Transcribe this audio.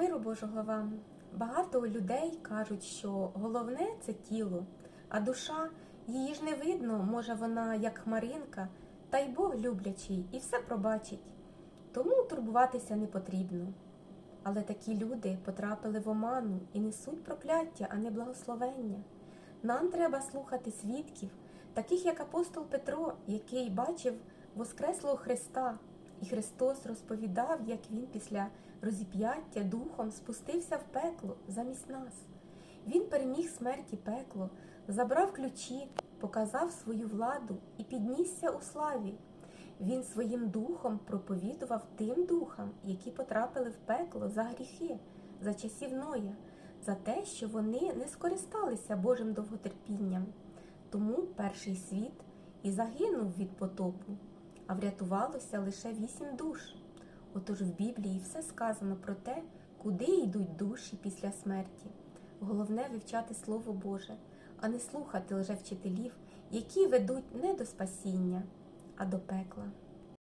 Миру Божого вам. Багато людей кажуть, що головне це тіло, а душа її ж не видно, може вона як хмаринка, та й Бог люблячий і все пробачить. Тому турбуватися не потрібно. Але такі люди потрапили в оману і несуть прокляття, а не благословення. Нам треба слухати свідків, таких як апостол Петро, який бачив Воскреслого Христа, і Христос розповідав, як Він після розіп'яття духом спустився в пекло замість нас. Він переміг смерть і пекло, забрав ключі, показав свою владу і піднісся у славі. Він своїм духом проповідував тим духам, які потрапили в пекло за гріхи, за часів Ноя, за те, що вони не скористалися Божим довготерпінням. Тому перший світ і загинув від потопу, а врятувалося лише вісім душ. Отож в Біблії все сказано про те, куди йдуть душі після смерті. Головне вивчати Слово Боже, а не слухати лжевчителів, які ведуть не до спасіння, а до пекла.